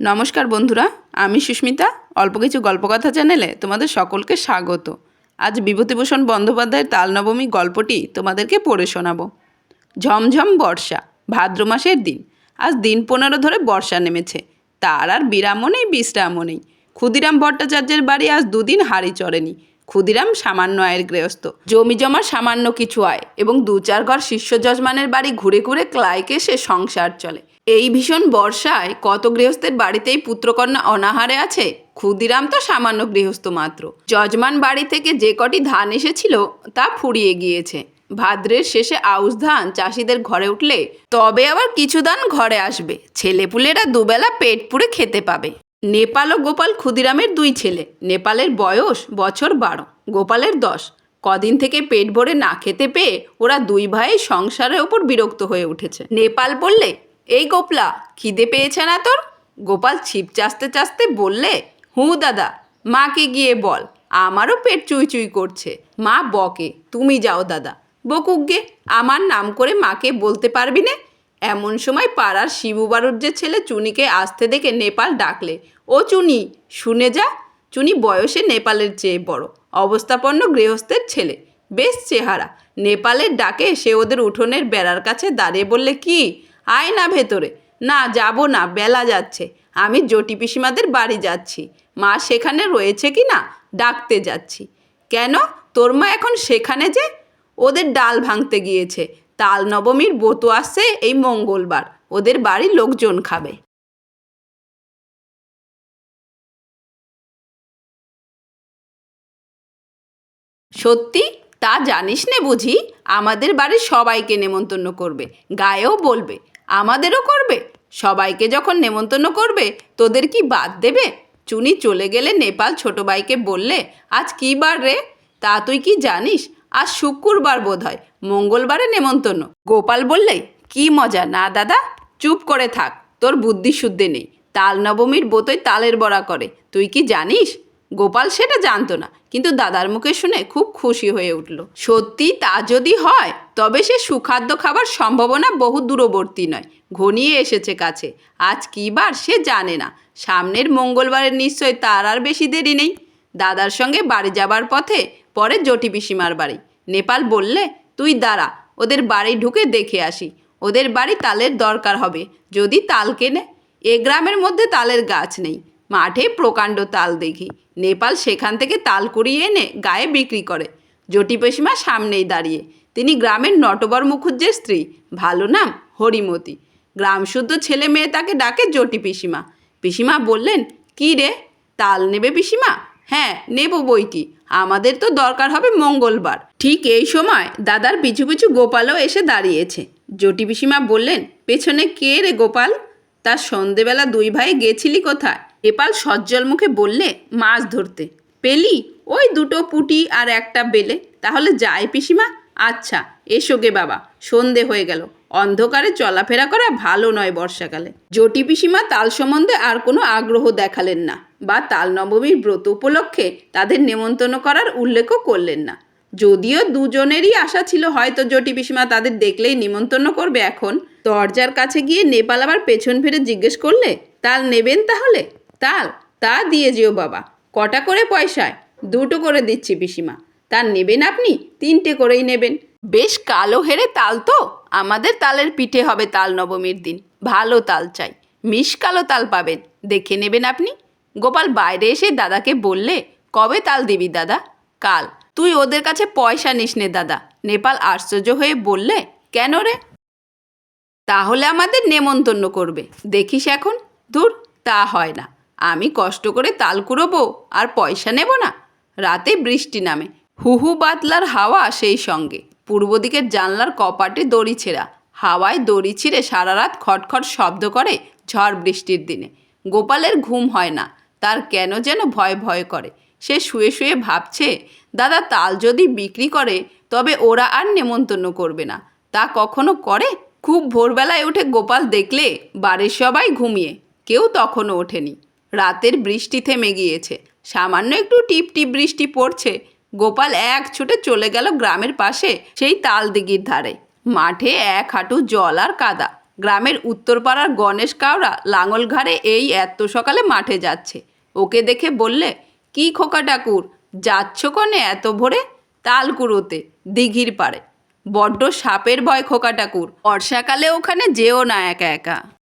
নমস্কার বন্ধুরা, আমি সুস্মিতা, অল্প কিছু গল্পকথা চ্যানেলে তোমাদের সকলকে স্বাগত। আজ বিভূতিভূষণ বন্দ্যোপাধ্যায়ের তালনবমী গল্পটি তোমাদেরকে পড়ে শোনাবো। ঝমঝম বর্ষা, ভাদ্র মাসের দিন। আজ দিন পনেরো ধরে বর্ষা নেমেছে। তার আর বিরামও নেই, বিশ্রামও নেই। ক্ষুদিরাম ভট্টাচার্যের বাড়ি আজ দুদিন হাড়ি চড়েনি। ক্ষুদিরাম সামান্য আয়ের গৃহস্থ। জমি জমার সামান্য কিছু আয় এবং দু চার ঘর শিষ্য যজমানের বাড়ি ঘুরে ঘুরে ক্লাইকে সে সংসার চলে। এই ভীষণ বর্ষায় কত গৃহস্থের বাড়িতেই পুত্রকন্যা অনাহারে আছে? ক্ষুদিরাম তো সামান্য গৃহস্থ মাত্র। যজমান বাড়ি থেকে যে কটি ধান এসেছিল, তা ফুরিয়ে গিয়েছে। ভাদ্রের শেষে আউশ ধান চাষিদের ঘরে উঠলে, তবে আবার কিছু ধান ঘরে আসবে। ছেলেপুলেরা দুবেলা পেট পুড়ে খেতে পাবে। নেপাল ও গোপাল ক্ষুদিরামের দুই ছেলে। নেপালের বয়স বছর বারো, গোপালের দশ। কদিন থেকে পেট ভরে না খেতে পেয়ে ওরা দুই ভাই সংসারের ওপর বিরক্ত হয়ে উঠেছে। নেপাল বললে এই গোপলা, খিদে পেয়েছে না তোর? গোপাল ছিপ চাচতে চাচতে বললে, হু দাদা, মাকে গিয়ে বল, আমারও পেট চুই চুই করছে, মা বকে, তুমি যাও দাদা, বকুক গে, আমার নাম করে মাকে বলতে পারবি না? এমন সময় পাড়ার শিবু যে ছেলে চুনিকে আসতে দেখে নেপাল ডাকলে, ও চুনি, শুনে যা, চুনি বয়সে নেপালের চেয়ে বড়, অবস্থাপন্ন গৃহস্থের ছেলে, বেশ চেহারা, নেপালের ডাকে সে ওদের উঠোনের বেড়ার কাছে দাঁড়িয়ে বললে, কি আয় না ভেতরে। না, যাব না, বেলা যাচ্ছে। আমি জটি পিসিমাদের বাড়ি যাচ্ছি। মা সেখানে রয়েছে কি না, ডাকতে যাচ্ছি। কেন? তোর মা এখন সেখানে যে? ওদের ডাল ভাঙতে গিয়েছে। তাল নবমীর ব্রত আসছে এই মঙ্গলবার। ওদের বাড়ির লোকজন খাবে। সত্যি? তা জানিস নে বুঝি? আমাদের বাড়ির সবাইকে নেমন্তন্ন করবে। গায়েও বলবে। আমাদেরও করবে। সবাইকে যখন নেমন্তন্ন করবে, তোদের কি বাদ দেবে? চুনি চলে গেলে নেপাল ছোট ভাইকে বললে, আজ কী বার রে? তা তুই কি জানিস? আজ শুক্রবার বোধ হয় মঙ্গলবারে নেমন্তন্ন। গোপাল বললে, কি মজা, না দাদা? চুপ করে থাক, তোর বুদ্ধি শুদ্ধে নেই। তাল নবমীর বোতই তালের বড়া করে। তুই কি জানিস? গোপাল সেটা জানতো না, কিন্তু দাদার মুখে শুনে খুব খুশি হয়ে উঠল। সত্যি তা যদি হয়, তবে সে সুখাদ্য খাবার সম্ভাবনা বহু দূরবর্তী নয়। ঘনিয়ে এসেছে কাছে। আজ কী বার সে জানে না। সামনের মঙ্গলবারের নিশ্চয় তার আর বেশি দেরি নেই। দাদার সঙ্গে বাড়ি যাবার পথে পরে জটি পিসিমার বাড়ি। নেপাল বললে, তুই দাঁড়া, ওদের বাড়ি ঢুকে দেখে আসি। ওদের বাড়ি তালের দরকার হবে। যদি তাল কেনে, এ গ্রামের মধ্যে তালের গাছ নেই। মাঠে প্রকাণ্ড তাল দেখি। নেপাল সেখান থেকে তাল কুড়িয়ে এনে গায়ে বিক্রি করে। জটি পিসিমা সামনেই দাঁড়িয়ে। তিনি গ্রামের নটবর মুখুজ্জের স্ত্রী। ভালো নাম হরিমতি। গ্রামশুদ্ধ ছেলে মেয়ে তাকে ডাকে জটি পিসিমা। পিসিমা বললেন, কি রে? তাল নেবে পিসিমা? হ্যাঁ নেব বই কি আমাদের তো দরকার হবে মঙ্গলবার। ঠিক এই সময় দাদার পিছু পিছু গোপালও এসে দাঁড়িয়েছে। জটি পিসিমা বললেন, পেছনে কে রে গোপাল? তার সন্ধেবেলা দুই ভাই গেছিলি কোথায়? নেপাল সজ্জল মুখে বললে, মাছ ধরতে। পেলি? ওই দুটো পুটি আর একটা বেলে। তাহলে যাই পিসিমা। আচ্ছা এসো গে বাবা, সন্ধে হয়ে গেল। অন্ধকারে চলাফেরা করা ভালো নয় বর্ষাকালে। জটি পিসিমা তাল সম্বন্ধে আর কোনো আগ্রহ দেখালেন না বা তাল নবমীর ব্রত উপলক্ষে তাদের নেমন্তন্ন করার উল্লেখও করলেন না। যদিও দুজনেরই আশা ছিল, হয়তো জটি পিসিমা তাদের দেখলেই নিমন্ত্রণ করবে এখন। দরজার কাছে গিয়ে নেপাল আবার পেছন ফিরে জিজ্ঞেস করলে, তাল নেবেন তাহলে? তাল, তা দিয়ে যেও বাবা। কটা করে পয়সায়? দুটো করে দিচ্ছি পিসিমা। তা নেবেন আপনি? তিনটে করেই নেবেন। বেশ কালো হেরে তাল তো। আমাদের তালের পিঠে হবে তাল নবমীর দিন। ভালো তাল চাই। মিশ কালো তাল পাবেন। দেখে নেবেন আপনি। গোপাল বাইরে এসে দাদাকে বললে, কবে তাল দিবি দাদা? কাল। তুই ওদের কাছে পয়সা নিস নে দাদা। নেপাল আশ্চর্য হয়ে বললে, কেন রে? তাহলে আমাদের নেমন্তন্ন করবে। দেখিস এখন। ধুর, তা হয় না। আমি কষ্ট করে তাল কুড়োবো আর পয়সা নেব না। রাতে বৃষ্টি নামে। হুহু বাতলার হাওয়া সেই সঙ্গে। পূর্ব দিকের জানলার কপাটে দড়ি ছেঁড়া। হাওয়ায় দড়ি ছিঁড়ে সারা রাত খটখট শব্দ করে ঝড় বৃষ্টির দিনে। গোপালের ঘুম হয় না। তার কেন যেন ভয় ভয় করে। সে শুয়ে শুয়ে ভাবছে, দাদা, তাল যদি বিক্রি করে, তবে ওরা আর নেমন্তন্ন করবে না। তা কখনো করে? খুব ভোরবেলায় উঠে গোপাল দেখলে বাড়ির সবাই ঘুমিয়ে। কেউ তখনও ওঠেনি। রাতের বৃষ্টি থেমে গিয়েছে। সামান্য একটু টিপ টিপ বৃষ্টি পড়ছে। গোপাল এক ছুটে চলে গেল গ্রামের পাশে সেই তাল দিঘির ধারে। মাঠে এক হাঁটু জল আর কাদা। গ্রামের উত্তরপাড়ার গণেশ কাওড়া লাঙল ঘাড়ে এই এত সকালে মাঠে যাচ্ছে। ওকে দেখে বললে, কি খোকা ঠাকুর, যাচ্ছ কনে এত ভোরে? তাল কুড়োতে, দিঘির পাড়ে। বড্ড সাপের ভয় খোকা ঠাকুর। বর্ষাকালে ওখানে যেও না একা একা।